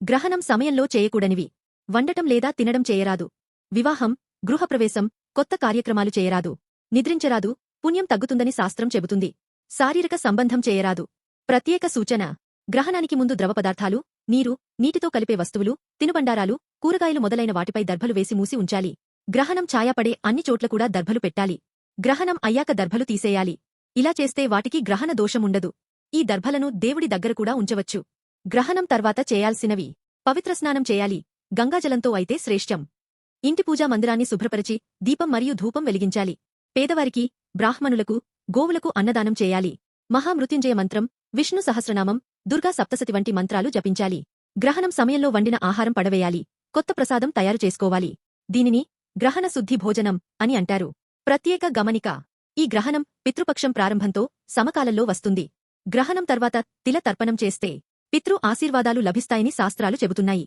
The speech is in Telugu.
గ్రహణం సమయంలో చేయకూడనివి. వండటం లేదా తినడం చేయరాదు. వివాహం గృహప్రవేశం కొత్త కార్యక్రమాలు చేయరాదు. నిద్రించరాదు. పుణ్యం తగ్గుతుందని శాస్త్రం చెబుతుంది. శారీరక సంబంధం చేయరాదు. ప్రత్యేక సూచన. గ్రహణానికి ముందు ద్రవ పదార్థాలు నీరు నీటితో కలిపే వస్తువులు తినుబండారాలు కూరగాయలు మొదలైన వాటిపై దర్భలు వేసి మూసి ఉంచాలి. గ్రహణం ఛాయాపడే అన్ని చోట్ల కూడా దర్భలు పెట్టాలి. గ్రహణం అయ్యాక దర్భలు తీసేయాలి. ఇలా చేస్తే వాటికి గ్రహణ దోషముండదు ఈ దర్భలను దేవుడి దగ్గర కూడా ఉంచవచ్చు. గ్రహణం తర్వాత చేయాల్సినవి. పవిత్ర స్నానం చేయాలి. గంగాజలంతో అయితే శ్రేష్టం. ఇంటి పూజా మందిరాన్ని శుభ్రపరిచి దీపం మరియు ధూపం వెలిగించాలి. పేదవారికి బ్రాహ్మణులకు గోవులకు అన్నదానం చేయాలి. మహామృత్యుంజయ మంత్రం విష్ణు సహస్రనామం దుర్గా సప్తసతి వంటి మంత్రాలు జపించాలి. గ్రహణం సమయంలో వండిన ఆహారం పడవేయాలి. కొత్త ప్రసాదం తయారు చేసుకోవాలి. దీనిని గ్రహణ శుద్ధి భోజనం అని అంటారు. ప్రత్యేక గమనిక. ఈ గ్రహణం పితృపక్షం ప్రారంభంతో సమకాలంలో వస్తుంది. గ్రహణం తర్వాత తిల తర్పణం చేస్తే పితృ ఆశీర్వాదాలు లభిస్తాయని శాస్త్రాలు చెబుతున్నాయి.